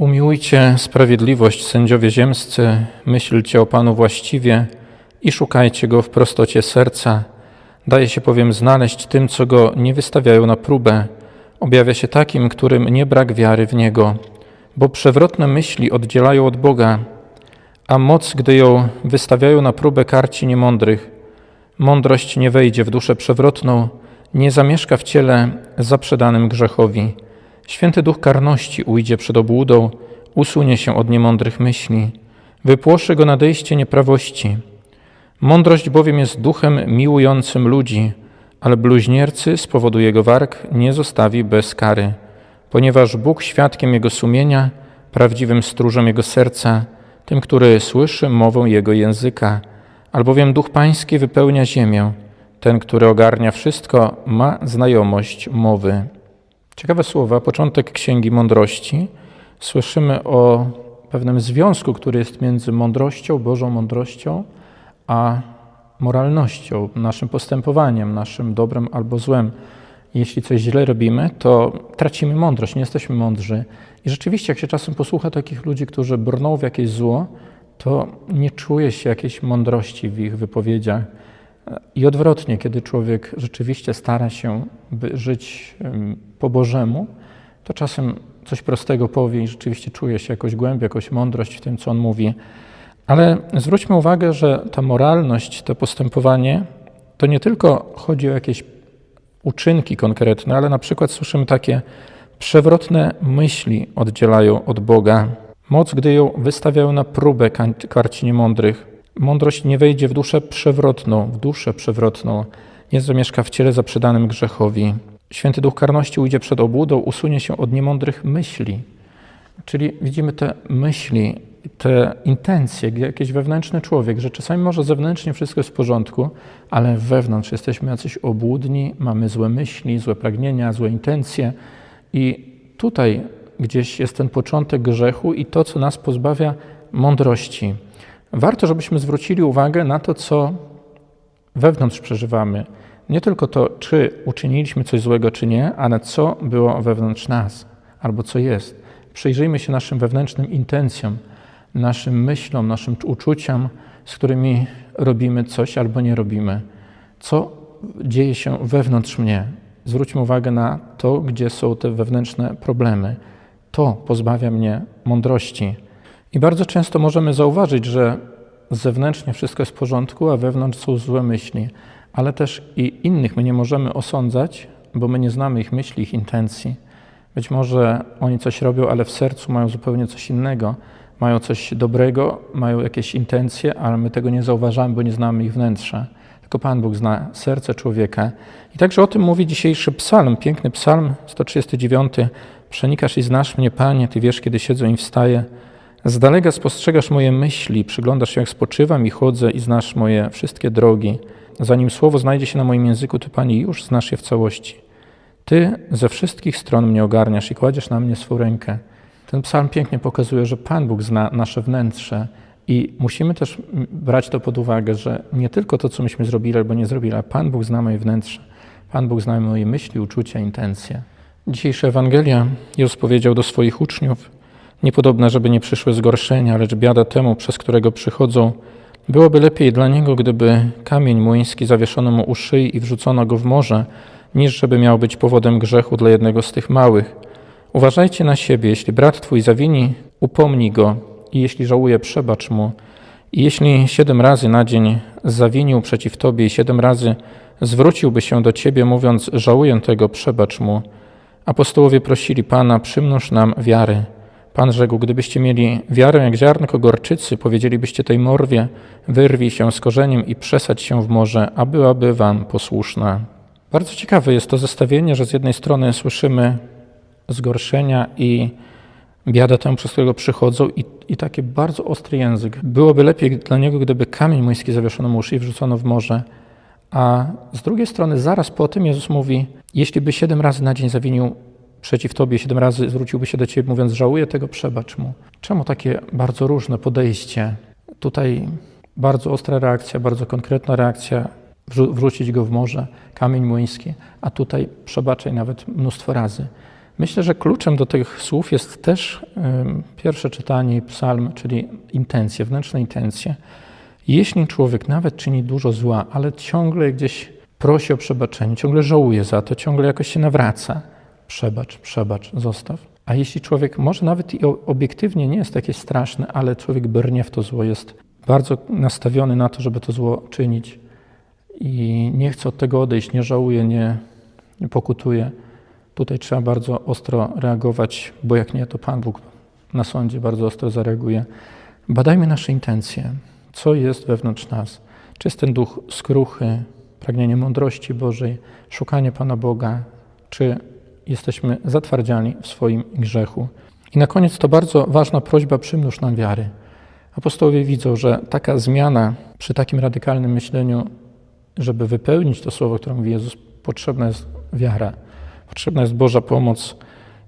Umiłujcie sprawiedliwość, sędziowie ziemscy, myślcie o Panu właściwie i szukajcie Go w prostocie serca. Daje się bowiem znaleźć tym, co Go nie wystawiają na próbę. Objawia się takim, którym nie brak wiary w Niego, bo przewrotne myśli oddzielają od Boga, a moc, gdy ją wystawiają na próbę, karci niemądrych. Mądrość nie wejdzie w duszę przewrotną, nie zamieszka w ciele zaprzedanym grzechowi. Święty duch karności ujdzie przed obłudą, usunie się od niemądrych myśli, wypłoszy go nadejście nieprawości. Mądrość bowiem jest duchem miłującym ludzi, ale bluźniercy z powodu jego warg nie zostawi bez kary, ponieważ Bóg świadkiem jego sumienia, prawdziwym stróżem jego serca, tym, który słyszy mowę jego języka, albowiem duch pański wypełnia ziemię. Ten, który ogarnia wszystko, ma znajomość mowy. Ciekawe słowa, początek Księgi Mądrości. Słyszymy o pewnym związku, który jest między mądrością, Bożą mądrością, a moralnością, naszym postępowaniem, naszym dobrem albo złem. Jeśli coś źle robimy, to tracimy mądrość, nie jesteśmy mądrzy. I rzeczywiście, jak się czasem posłucha takich ludzi, którzy brną w jakieś zło, to nie czuje się jakiejś mądrości w ich wypowiedziach. I odwrotnie, kiedy człowiek rzeczywiście stara się by żyć po Bożemu, to czasem coś prostego powie i rzeczywiście czuje się jakoś głębiej, jakąś mądrość w tym, co on mówi. Ale zwróćmy uwagę, że ta moralność, to postępowanie, to nie tylko chodzi o jakieś uczynki konkretne, ale na przykład słyszymy takie przewrotne myśli oddzielają od Boga. Moc, gdy ją wystawiają na próbę karci niemądrych. Mądrość nie wejdzie w duszę przewrotną, w duszę przewrotną, nie zamieszka w ciele zaprzedanym grzechowi. Święty Duch Karności ujdzie przed obłudą, usunie się od niemądrych myśli. Czyli widzimy te myśli, te intencje, jakiś wewnętrzny człowiek, że czasami może zewnętrznie wszystko jest w porządku, ale wewnątrz jesteśmy jacyś obłudni, mamy złe myśli, złe pragnienia, złe intencje i tutaj gdzieś jest ten początek grzechu i to, co nas pozbawia mądrości. Warto, żebyśmy zwrócili uwagę na to, co wewnątrz przeżywamy. Nie tylko to, czy uczyniliśmy coś złego, czy nie, ale co było wewnątrz nas, albo co jest. Przyjrzyjmy się naszym wewnętrznym intencjom, naszym myślom, naszym uczuciom, z którymi robimy coś albo nie robimy. Co dzieje się wewnątrz mnie? Zwróćmy uwagę na to, gdzie są te wewnętrzne problemy. To pozbawia mnie mądrości. I bardzo często możemy zauważyć, że zewnętrznie wszystko jest w porządku, a wewnątrz są złe myśli, ale też i innych my nie możemy osądzać, bo my nie znamy ich myśli, ich intencji. Być może oni coś robią, ale w sercu mają zupełnie coś innego. Mają coś dobrego, mają jakieś intencje, ale my tego nie zauważamy, bo nie znamy ich wnętrza. Tylko Pan Bóg zna serce człowieka. I także o tym mówi dzisiejszy psalm, piękny psalm 139. Przenikasz i znasz mnie, Panie, Ty wiesz, kiedy siedzę i wstaję. Z daleka spostrzegasz moje myśli, przyglądasz się, jak spoczywam i chodzę i znasz moje wszystkie drogi. Zanim słowo znajdzie się na moim języku, Ty, Panie, już znasz je w całości. Ty ze wszystkich stron mnie ogarniasz i kładziesz na mnie swą rękę. Ten psalm pięknie pokazuje, że Pan Bóg zna nasze wnętrze i musimy też brać to pod uwagę, że nie tylko to, co myśmy zrobili albo nie zrobili, ale Pan Bóg zna moje wnętrze. Pan Bóg zna moje myśli, uczucia, intencje. Dzisiejsza Ewangelia Jezus powiedział do swoich uczniów, niepodobne, żeby nie przyszły zgorszenia, lecz biada temu, przez którego przychodzą. Byłoby lepiej dla niego, gdyby kamień młyński zawieszono mu u szyi i wrzucono go w morze, niż żeby miał być powodem grzechu dla jednego z tych małych. Uważajcie na siebie, jeśli brat twój zawini, upomnij go i jeśli żałuje, przebacz mu. I jeśli siedem razy na dzień zawinił przeciw tobie i siedem razy zwróciłby się do ciebie, mówiąc, żałuję tego, przebacz mu. Apostołowie prosili Pana, przymnóż nam wiary. Pan rzekł, gdybyście mieli wiarę jak ziarnko gorczycy, powiedzielibyście tej morwie, wyrwij się z korzeniem i przesadź się w morze, a byłaby wam posłuszna. Bardzo ciekawe jest to zestawienie, że z jednej strony słyszymy zgorszenia i biada temu, przez którego przychodzą i, i taki bardzo ostry język. Byłoby lepiej dla niego, gdyby kamień młyński zawieszono mu uszy i wrzucono w morze. A z drugiej strony zaraz po tym Jezus mówi, jeśli by siedem razy na dzień zawinił przeciw Tobie, siedem razy zwróciłby się do Ciebie, mówiąc, żałuję tego, przebacz mu. Czemu takie bardzo różne podejście? Tutaj bardzo ostra reakcja, bardzo konkretna reakcja, wrzu- wrzucić go w morze, kamień młyński, a tutaj przebaczaj nawet mnóstwo razy. Myślę, że kluczem do tych słów jest też pierwsze czytanie psalm, czyli intencje, wnętrzne intencje. Jeśli człowiek nawet czyni dużo zła, ale ciągle gdzieś prosi o przebaczenie, ciągle żałuje za to, ciągle jakoś się nawraca, przebacz, przebacz, zostaw. A jeśli człowiek może nawet i obiektywnie nie jest takie straszne, ale człowiek brnie w to zło, jest bardzo nastawiony na to, żeby to zło czynić i nie chce od tego odejść, nie żałuje, nie, nie pokutuje, tutaj trzeba bardzo ostro reagować, bo jak nie, to Pan Bóg na sądzie bardzo ostro zareaguje. Badajmy nasze intencje, co jest wewnątrz nas. Czy jest ten duch skruchy, pragnienie mądrości Bożej, szukanie Pana Boga, czy jesteśmy zatwardziali w swoim grzechu. I na koniec to bardzo ważna prośba, przymnóż nam wiary. Apostołowie widzą, że taka zmiana przy takim radykalnym myśleniu, żeby wypełnić to słowo, które mówi Jezus, potrzebna jest wiara, potrzebna jest Boża pomoc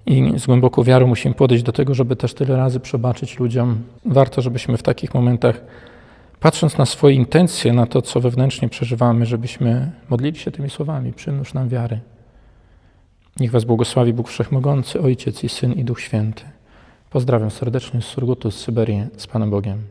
i z głęboką wiarą musimy podejść do tego, żeby też tyle razy przebaczyć ludziom. Warto, żebyśmy w takich momentach, patrząc na swoje intencje, na to, co wewnętrznie przeżywamy, żebyśmy modlili się tymi słowami, przymnóż nam wiary. Niech Was błogosławi Bóg Wszechmogący, Ojciec i Syn i Duch Święty. Pozdrawiam serdecznie z Surgutu, z Syberii, z Panem Bogiem.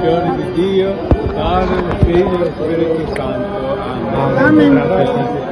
Benedizione di Dio, Padre, Figlio e Spirito Santo. Amen. Amen.